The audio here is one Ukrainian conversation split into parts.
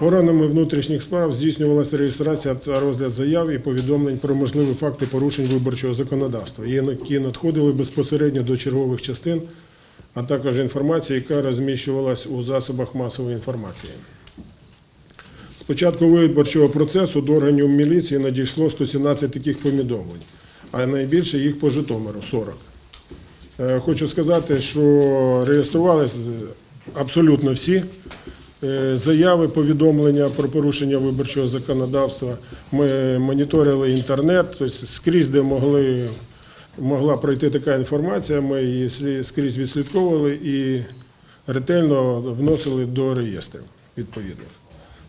Органами внутрішніх справ здійснювалася реєстрація та розгляд заяв і повідомлень про можливі факти порушень виборчого законодавства, які надходили безпосередньо до чергових частин, а також інформація, яка розміщувалась у засобах масової інформації. З початку виборчого процесу до органів міліції надійшло 117 таких повідомлень, а найбільше їх по Житомиру 40. Е, Хочу сказати, що реєструвалися абсолютно всі заяви, повідомлення про порушення виборчого законодавства. Ми моніторили інтернет, тобто скрізь, де могли, могла пройти така інформація, ми її скрізь відслідковували і ретельно вносили до реєстрів відповідних.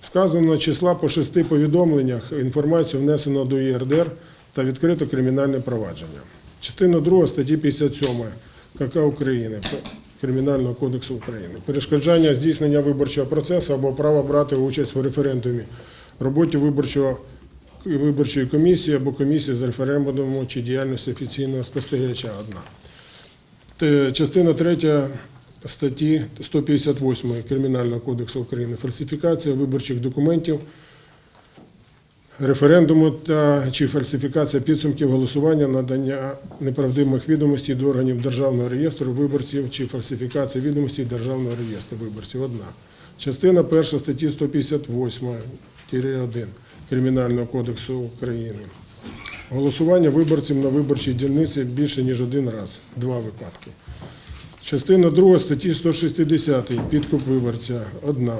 Сказано числа по шести повідомленнях інформацію внесено до ЄРДР та відкрито кримінальне провадження. Частина 2 статті 57 КК України Кримінального кодексу України. Перешкоджання здійснення виборчого процесу або право брати участь у референдумі, роботі виборчого виборчої комісії або комісії з референдуму чи діяльності офіційного спостерігача одна. Частина 3 статті 158 Кримінального кодексу України фальсифікація виборчих документів, референдуму та чи фальсифікація підсумків голосування, надання неправдивих відомостей до органів Державного реєстру виборців чи фальсифікація відомостей Державного реєстру виборців. Одна. Частина 1 статті 158-1 Кримінального кодексу України. Голосування виборців на виборчій дільниці більше ніж один раз. Два випадки. Частина 2 статті 160 підкуп виборця одна.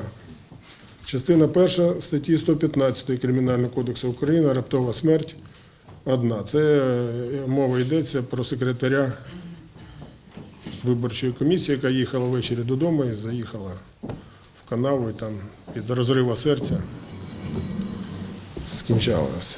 Частина 1 статті 115 Кримінального кодексу України раптова смерть одна. Це е, мова йдеться про секретаря виборчої комісії, яка їхала ввечері додому і заїхала в канаву і там під розрива серця скінчалась.